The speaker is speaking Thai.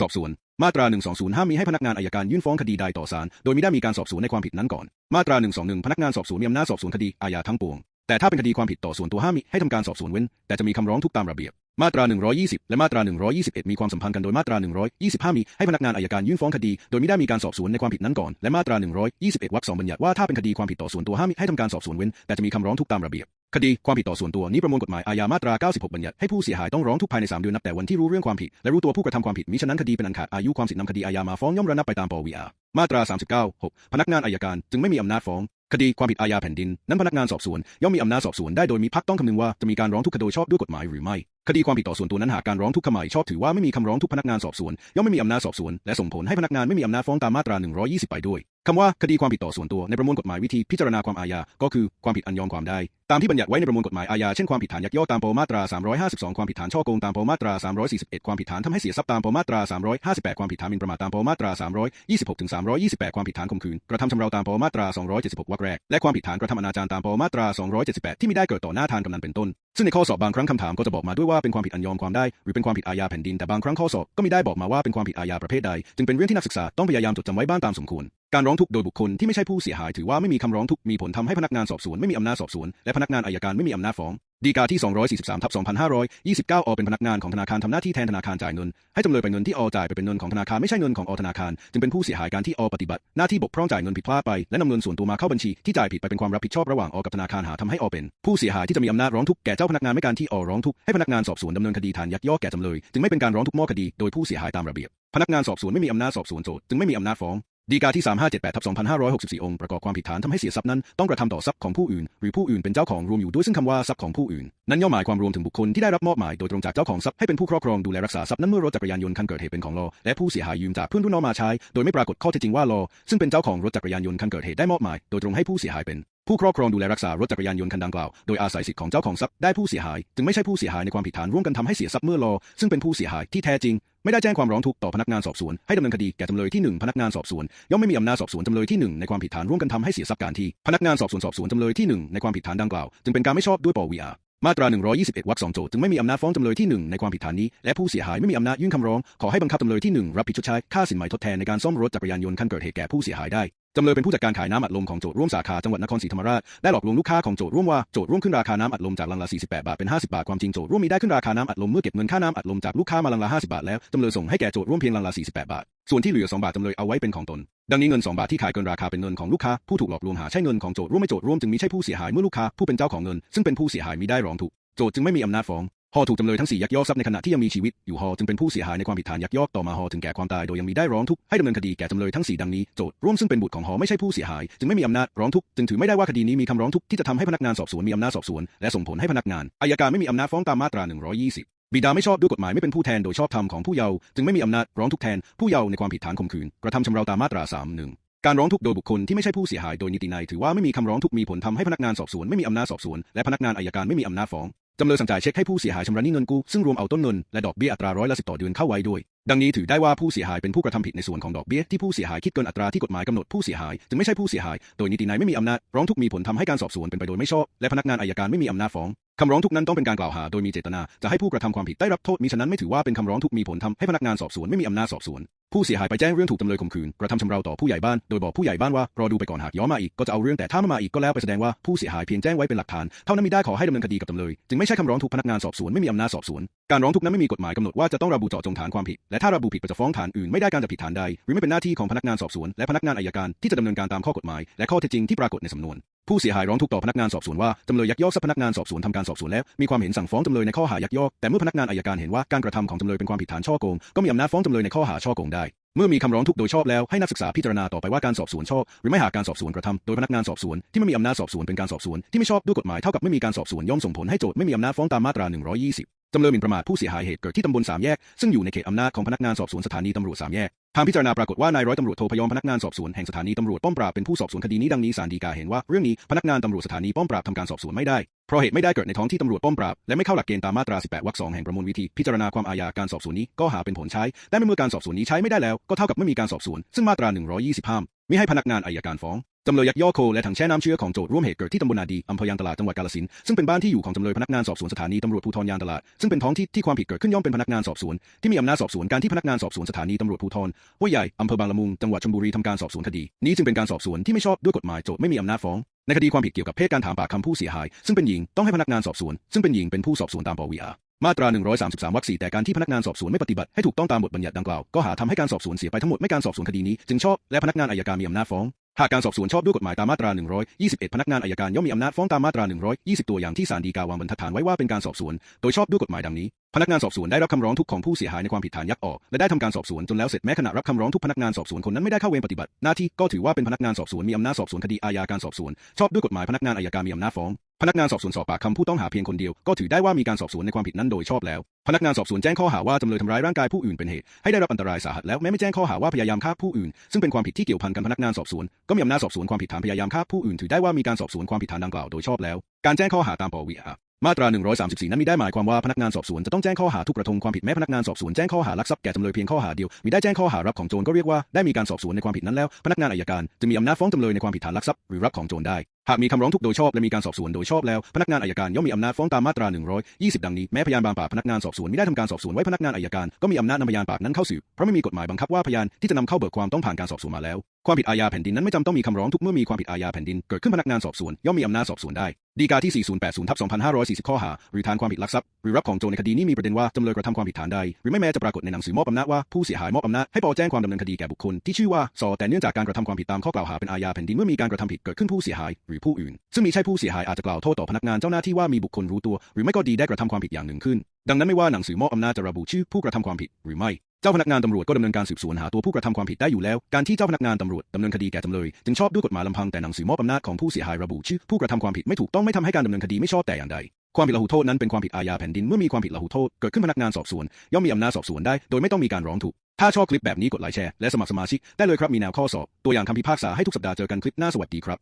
สอบสวน มาตรา 120 ห้ามมีให้พนักงานอายการยื่นฟ้องคดีใดต่อศาลโดยไมิได้มีการสอบสวนในความผิดนั้นก่อน มาตรา 121 พนักงานสอบสวนมีอำนาจสอบสวนคดีอาญาทั้งปวง แต่ถ้าเป็นคดีความผิดต่อส่วนตัวห้ามมิให้ทำการสอบสวนเว้น แต่จะมีคำร้องทุกตามระเบียบ มาตรา 120 และมาตรา 121 มีความสัมพันธ์กันโดยมาตรา 125 มีให้พนักงานอายการยื่นฟ้องคดี โดยไม่ได้มีการสอบสวนในความผิดนั้นก่อน และมาตรา 121 วรรคสองบัญญัติว่าถ้าเป็นคดีความผิดต่อส่วนตัวห้ามมิให้ทำการสอบสวนเว้น แต่จะมีคำร้องทุกตามระเบียบ คดีความผิดต่อส่วนตัวนี้ประมวลกฎหมายอาญามาตรา 96 บัญญัติให้ผู้เสียหายต้องร้องทุกข์ภายใน 3 เดือนนับแต่วันที่รู้เรื่องความผิด และรู้ตัวผู้กระทำความผิดมิฉะนั้นคดีเป็นอันขาดอายุความสิทธินำคดีอาญามาฟ้องย่อมระงับไปตามปวีอามาตรา 39 6 พนักงานอายการจึงไม่มีอำนาจฟ้องคดีความผิดอาญาแผ่นดิน นั้นพนักงานสอบสวนย่อมมีอำนาจสอบสวนได้โดยมีพักต้องคำนึงว่าจะมีการร้องทุกข์โดยชอบด้วยกฎหมายหรือไม่ คดีความผิดต่อส่วนตัวนั้นหากการร้องทุกข์ขมายชอบถือว่าไม่มีคำร้องทุกพนักงานสอบสวนย่อมไม่มีอำนาจสอบสวนและส่งผลให้พนักงานไม่มีอำนาจฟ้องตามมาตรา 120 ไปด้วยคำว่าคดีความผิดต่อส่วนตัวในประมวลกฎหมายวิธีพิจารณาความอาญา ก็คือความผิดอันยอมความได้ ตามที่บัญญัติไว้ในประมวลกฎหมายอาญา เช่นความผิดฐานยักยอกตามปมาตรา 352 ความผิดฐานช่อโกงตามปมาตรา 341 ความผิดฐานทำให้เสียทรัพย์ตามปมาตรา 358 ความผิดฐานหมิ่นประมาทตามปมาตรา 326ถึง328 ความผิดฐานข่มขืนกระทำชำเราตามปมาตรา 276 วรรคแรก และความผิดฐานกระทำอนาจารตามปมาตรา 278 ที่ไมิได้เกิดต่อหน้าทานกำนันเป็นต้น ซึ่งในข้อสอบบางครั้งคำถามก็จะบอกมาด้วยว่าเป็นความผิดอันยอมความได้ หรือเป็นความผิดอาญาแผ่นดินแต่บางครั้งข้อสอบก็ไมิได้บอกมาว่าเป็นความผิดอาญาประเภทใดจึงเป็นเรื่องที่นักศึกษาต้องพยายามจดจำไว้บ้างตามสมควร การร้องทุกข์โดยบุคคลที่ไม่ใช่ผู้เสียหายถือว่าไม่มีคำร้องทุกข์มีผลทำให้พนักงานสอบสวนไม่มีอำนาจสอบสวน และพนักงานอายการไม่มีอำนาจฟ้องดีกาที่ 243ทับ2529 อเป็นพนักงานของธนาคารทำหน้าที่แทนธนาคารจ่ายเงิน ให้จำเลยไปเงินที่อจ่ายไปเป็นเงินของธนาคารไม่ใช่เงินของอธนาคารจึงเป็นผู้เสียหายการที่อปฏิบัติ หน้าที่บกพร่องจ่ายเงินผิดพลาดไปและนำเงินส่วนตัวมาเข้าบัญชีที่จ่ายผิดไปเป็นความรับผิดชอบระหว่างอกับธนาคารหาทำให้อเป็น ผู้เสียหายที่จะมีอำนาจร้องทุกข์แก่เจ้าพนักงานไม่การที่อร้องทุกข์ให้พนักงานสอบสวนดำเนินคดีฐานยักยอกแก่จำเลยจึงไม่เป็นการร้องทุกข์มอคดีโดยผู้เสียหายตามระเบียบพนักงานสอบสวนไม่มีอำนาจสอบสวนโจทย์จึงไม่มีอำนาจฟ้อง ดีกาที่ 3578ทับ2564 องค์ประกอบความผิดฐานทำให้เสียทรัพย์นั้นต้องกระทำต่อทรัพย์ของผู้อื่น หรือผู้อื่นเป็นเจ้าของรวมอยู่ด้วยซึ่งคำว่าทรัพย์ของผู้อื่น นั้นย่อมหมายความรวมถึงบุคคลที่ได้รับมอบหมายโดยตรงจากเจ้าของทรัพย์ให้เป็นผู้ครอบครองดูแลรักษาทรัพย์นั้นเมื่อรถจักรยานยนต์คันเกิดเหตุเป็นของลอและผู้เสียหายยืมจากเพื่อนรุ่นน้องมาใช้ โดยไม่ปรากฏข้อเท็จจริงว่าลอซึ่งเป็นเจ้าของรถจักรยานยนต์คันเกิดเหตุได้มอบหมายโดยตรงให้ผู้เสียหายเป็น ผู้ครอบครองดูแลรักษารถจักรยานยนต์คันดังกล่าว โดยอาศัยสิทธิ์ของเจ้าของทรัพย์ได้ผู้เสียหาย จึงไม่ใช่ผู้เสียหายในความผิดฐานร่วมกันทำให้เสียทรัพย์เมื่อลอซึ่งเป็นผู้เสียหายที่แท้จริง ไม่ได้แจ้งความร้องทุกข์ต่อพนักงานสอบสวน ให้ดำเนินคดีแก่จำเลยที่ 1 พนักงานสอบสวน ย่อมไม่มีอำนาจสอบสวนจำเลยที่ 1 ในความผิดฐานร่วมกันทำให้เสียทรัพย์การที่ พนักงานสอบสวนสอบสวนจำเลยที่ 1 ในความผิดฐานดังกล่าว จึงเป็นการไม่ชอบด้วยปวีอามาตรา 121 วรรคสองโจทย์จึงไม่มีอำนาจฟ้องจำเลยที่ 1 ในความผิดฐานนี้ และผู้เสียหายไม่มีอำนาจยื่นคำร้อง ขอให้บังคับจำเลยที่ 1 รับผิดชดใช้ค่าสินไหมทดแทนในการซ่อมรถจักรยานยนต์คันเกิดเหตุแก่ผู้เสียหายได้ จำเลยเป็นผู้จัดการขายน้ำอัดลมของโจทย์ร่วมสาขาจังหวัดนครศรีธรรมราชได้หลอกลวงลูกค้าของโจทย์ร่วมว่าโจทย์ร่วมขึ้นราคาน้ำอัดลมจากลังละ 48 บาทเป็น 50 บาทความจริงโจทย์ร่วมมีได้ขึ้นราคาน้ำอัดลมเมื่อเก็บเงินค่าน้ำอัดลมจากลูกค้ามาลังละ 50 บาทแล้วจำเลยส่งให้แก่โจทย์ร่วมเพียงลังละ 48 บาท ส่วนที่เหลือ 2 บาทจำเลยเอาไว้เป็นของตน ดังนี้เงิน 2 บาทที่ขายเกินราคาเป็นเงินของลูกค้าผู้ถูกหลอกลวงหาใช่เงินของโจทย์ร่วมไม่โจทย์ร่วมจึงมีใช่ผู้เสียหายเมื่อลูกค้าผู้เป็นเจ้าของเงินซึ่งเป็นผู้เสียหายมีได้ร้องทุกโจทย์จึงไม่มีอำนาจฟ้อง ฮอถูกจำเลยทั้งสี่ยักยอกทรัพย์ในขณะที่ยังมีชีวิตอยู่ฮอจึงเป็นผู้เสียหายในความผิดฐานยักยอกต่อมาฮอถึงแก่ความตายโดยยังมีได้ร้องทุกข์ให้ดำเนินคดีแก่จำเลยทั้งสี่ดังนี้โจทร่วมซึ่งเป็นบุตรของฮอไม่ใช่ผู้เสียหาย จึงไม่มีอำนาจร้องทุกข์จึงถือไม่ได้ว่าคดีนี้มีคำร้องทุกข์ที่จะทำให้พนักงานสอบสวนมีอำนาจสอบสวนและส่งผลให้พนักงานอายการไม่มีอำนาจฟ้องตามมาตรา 120บิดาไม่ชอบด้วยกฎหมายไม่เป็นผู้แทนโดยชอบธรรมของผู้เยาว์จึงไม่มีอำนาจร้องทุกข์แทนผู้เยาว์ในความผิดฐานข่มขืนกระทำชำเราตามมาตรา 31 การร้องทุกโดยบุคคลที่ไม่ใช่ผู้เสียหายโดยนิตินัยถือว่าไม่มีคำร้องทุกมีผลทำให้พนักงานสอบสวนไม่มีอำนาจสอบสวนและพนักงานอายการไม่มีอำนาจฟ้อง จำเลยสั่งจ่ายเช็คให้ผู้เสียหายชำระหนี้เงินกู้ซึ่งรวมเอาต้นเงินและดอกเบี้ยอัตราร้อยละสิบต่อเดือนเข้าไว้ด้วย ดังนี้ถือได้ว่าผู้เสียหายเป็นผู้กระทำผิดในส่วนของดอกเบี้ยที่ผู้เสียหายคิดเกินอัตราที่กฎหมายกำหนดผู้เสียหายจึงไม่ใช่ผู้เสียหาย โดยนิตินัยไม่มีอำนาจร้องทุกมีผลทำให้การสอบสวนเป็นไปโดยไม่ชอบและพนักงานอายการไม่มีอำนาจฟ้องคำร้องทุกนั้นต้องเป็นการกล่าวหาโดยมีเจตนาจะให้ผู้กระทำความผิดได้รับโทษมิฉะนั้นไม่ถือว่าเป็นคำร้องทุกมีผลทำให้พนักงานสอบสวนไม่มีอำนาจสอบสวนผู้เสียหายไปแจ้งเรื่องถูกจำเลยข่มขืนกระทำชำเราต่อผู้ใหญ่บ้านโดยบอกผู้ใหญ่บ้านว่ารอดูไปก่อนหากย้อนมาอีกก็จะเอาเรื่องแต่ถ้าไม่มาอีกก็แล้วไปแสดงว่าผู้เสียหายเพียงแจ้งไว้เป็นหลักฐานเท่านั้นไม่ได้ขอให้ดำเนินคดีกับจำเลยจึงไม่ใช่คำร้องทุกพนักงานสอบสวนไม่มีอำนาจสอบสวน การร้องทุกนั้นไม่มีกฎหมายกำหนดว่าจะต้องระบุเจาะจงฐานความผิด และถ้าระบุผิดจะฟ้องฐานอื่นไม่ได้การจะผิดฐานใด หรือไม่เป็นหน้าที่ของพนักงานสอบสวนและพนักงานอายการที่จะดำเนินการตามข้อกฎหมาย และข้อเท็จจริงที่ปรากฏในสำนวน ผู้เสียหายร้องทุกข์ต่อพนักงานสอบสวนว่าจำเลยยักยอกทรัพย์พนักงานสอบสวนทำการสอบสวนแล้วมีความเห็นสั่งฟ้องจำเลยในข้อหายักยอกแต่เมื่อพนักงานอายการเห็นว่าการกระทำของจำเลยเป็นความผิดฐานช่อโกงก็มีอำนาจฟ้องจำเลยในข้อหาช่อโกงได้เมื่อมีคำร้องทุกโดยชอบแล้วให้นักศึกษาพิจารณาต่อไปว่าการสอบสวนชอบ หรือไม่หากการสอบสวนกระทำโดยพนักงานสอบสวนที่ไม่มีอำนาจสอบสวนเป็นการสอบสวนที่ไม่ชอบด้วยกฎหมายเท่ากับไม่มีการสอบสวนย่อมส่งผลให้โจทย์ไม่มีอำนาจฟ้องตามมาตรา 120 จำเลยหมิ่นประมาทผู้เสียหายเหตุเกิดที่ตำบลสามแยก ซึ่งอยู่ในเขตอำนาจของพนักงานสอบสวนสถานีตำรวจสามแยกทางพิจารณาปรากฏว่านายร้อยตำรวจโทพยอมพนักงานสอบสวนแห่งสถานีตำรวจป้อมปราบเป็นผู้สอบสวนคดีนี้ดังนี้ศาลฎีกาเห็นว่าเรื่องนี้พนักงานตำรวจสถานีป้อมปราบทำการสอบสวนไม่ได้เพราะเหตุไม่ได้เกิดในท้องที่ตำรวจป้อมปราบและไม่เข้าหลักเกณฑ์ตามมาตรา 18 วรรคสองแห่งประมวลวิธีพิจารณาความอาญาการสอบสวนนี้ก็หาเป็นผลใช้แต่เมื่อการสอบสวนนี้ใช้ไม่ได้แล้วก็เท่ากับไม่มีการสอบสวน ซึ่งมาตรา 120ห้ามมิให้พนักงานอายการฟ้อง จำเลยยักยอกโคและถังแช่น้ำเชื้อของโจทร่วมเหตุเกิดที่ตำบลนาดีอำเภอยางตลาดจังหวัดกาฬสินซึ่งเป็นบ้านที่อยู่ของจำเลยพนักงานสอบสวนสถานีตำรวจภูธรยางตลาดซึ่งเป็นท้องที่ที่ความผิดเกิดขึ้นย่อมเป็นพนักงานสอบสวนที่มีอำนาจสอบสวนการที่พนักงานสอบสวนสถานีตำรวจภูธรห้วยใหญ่อำเภอบางละมุงจังหวัดชลบุรีทำการสอบสวนคดี นี้จึงเป็นการสอบสวนที่ไม่ชอบด้วยกฎหมายโจทไม่มีอำนาจฟ้องในคดีความผิดเกี่ยวกับเพศการถามปากคำผู้เสียหาย ซึ่งเป็นหญิงต้องให้พนักงานสอบสวน ซึ่งเป็นหญิงเป็นผู้สอบสวนตามปวีอามาตรา 133 วรรค 4 แต่การที่พนักงานสอบสวนไม่ปฏิบัติให้ถูกต้องตามบทบัญญัติดังกล่าว ก็หาทำให้การสอบสวนเสียไปทั้งหมด ไม่การสอบสวนคดีนี้ จึงชอบ และพนักงานอัยการมีอำนาจฟ้อง หากการสอบสวนชอบด้วยกฎหมายตามมาตรา 121 พนักงานอายการย่อมมีอำนาจฟ้องตามมาตรา 120 ตัวอย่างที่ศาลฎีกาวางบรรทัดฐานไว้ว่าเป็นการสอบสวน โดยชอบด้วยกฎหมายดังนี้ พนักงานสอบสวนได้รับคำร้องทุกข์ของผู้เสียหายในความผิดฐานยักออกและได้ทำการสอบสวนจนแล้วเสร็จแม้ขณะรับคำร้องทุกพนักงานสอบสวนคนนั้นไม่ได้เข้าเวรปฏิบัติหน้าที่ก็ถือว่าเป็นพนักงานสอบสวนมีอำนาจสอบสวนคดีอาญาการสอบสวนชอบด้วยกฎหมายพนักงานอายการมีอำนาจฟ้อง พนักงานสอบสวนสอบปากคำผู้ต้องหาเพียงคนเดียว ก็ถือได้ว่ามีการสอบสวนในความผิดนั้นโดยชอบแล้ว พนักงานสอบสวนแจ้งข้อหาว่าจำเลยทำร้ายร่างกายผู้อื่นเป็นเหตุให้ได้รับอันตรายสาหัสแล้วแม้ไม่แจ้งข้อหาว่าพยายามฆ่าผู้อื่น ซึ่งเป็นความผิดที่เกี่ยวพันกันพนักงานสอบสวนก็มีอำนาจสอบสวนความผิดฐานพยายามฆ่าผู้อื่นถือได้ว่ามีการสอบสวนความผิดฐานดังกล่าวโดยชอบแล้ว การแจ้งข้อหาตามปวีอามาตรา 134 นั้นมีได้หมายความว่าพนักงานสอบสวนจะต้องแจ้งข้อหาทุกกระทงความผิดแม้พนักงานสอบสวนแจ้งข้อหาลักทรัพย์แก่จำเลยเพียงข้อหาเดียวมีได้แจ้งข้อหารับของโจรก็เรียกว่าได้มีการสอบสวนในความผิดนั้นแล้ว พนักงานอัยการจะมีอำนาจฟ้องจำเลยในความผิดฐานลักทรัพย์หรือรับของโจรได้ หากมีคำร้องทุกโดยชอบและมีการสอบสวนโดยชอบแล้ว พนักงานอัยการย่อมมีอำนาจฟ้องตามมาตรา 120 ดังนี้ แม้พยานบางปากพนักงานสอบสวนไม่ได้ทำการสอบสวนไว้พนักงานอัยการก็มีอำนาจนำพยานปากนั้นเข้าสืบเพราะไม่มีกฎหมายบังคับว่าพยานที่จะนำเข้าเบิกความต้องผ่านการสอบสวนมาแล้ว ความผิดอาญาแผ่นดินนั้นไม่จำต้องมีคำร้องทุกเมื่อมีความผิดอาญาแผ่นดินเกิดขึ้นพนักงานสอบสวนย่อมมีอำนาจสอบสวนได้ดีกาที่ 4080ทับ2540 ข้อหา หรือฐานความผิดลักทรัพย์ หรือรับของโจรในคดีนี้มีประเด็นว่าจำเลยกระทำความผิดฐานใด หรือไม่แม้จะปรากฏในหนังสือมอบอำนาจว่าผู้เสียหายมอบอำนาจให้ปอแจ้งความดำเนินคดีแก่บุคคลที่ชื่อว่าซอแต่เนื่องจากการกระทำความผิดตามข้อกล่าวหาเป็นอาญาแผ่นดินเมื่อมีการกระทำผิดเกิดขึ้นผู้เสียหายหรือผู้อื่น ซึ่งมีใช่ผู้เสียหายอาจจะกล่าวโทษต่อพนักงานเจ้าหน้าที่ว่ามีบุคคลรู้ตัว หรือไม่ก็ดีได้กระทำความผิดอย่างหนึ่งขึ้น ดังนั้นไม่ว่าหนังสือมอบอำนาจจะระบุชื่อผู้กระทำความผิดหรือไม่เจ้าพนักงานตำรวจก็ดำเนินการสืบสวนหาตัวผู้กระทำความผิดได้อยู่แล้ว การที่เจ้าพนักงานตำรวจดำเนินคดีแก่จำเลย จึงชอบด้วยกฎหมายลำพังแต่หนังสือมอบอำนาจของผู้เสียหายระบุชื่อผู้กระทำความผิดไม่ถูกต้องไม่ทำให้การดำเนินคดีไม่ชอบแต่อย่างใดความผิดละหุโทษนั้นเป็นความผิดอาญาแผ่นดินเมื่อมีความผิดละหุโทษเกิดขึ้นพนักงานสอบสวนย่อมมีอำนาจสอบสวนได้ โดยไม่ต้องมีการร้องทุกถ้าชอบคลิปแบบนี้กดไลค์แชร์และสมัครสมาชิกได้เลยครับมีแนวข้อสอบ ตัวอย่างคำพิพากษาให้ทุกสัปดาห์เจอกันคลิปหน้าสวัสดีครับ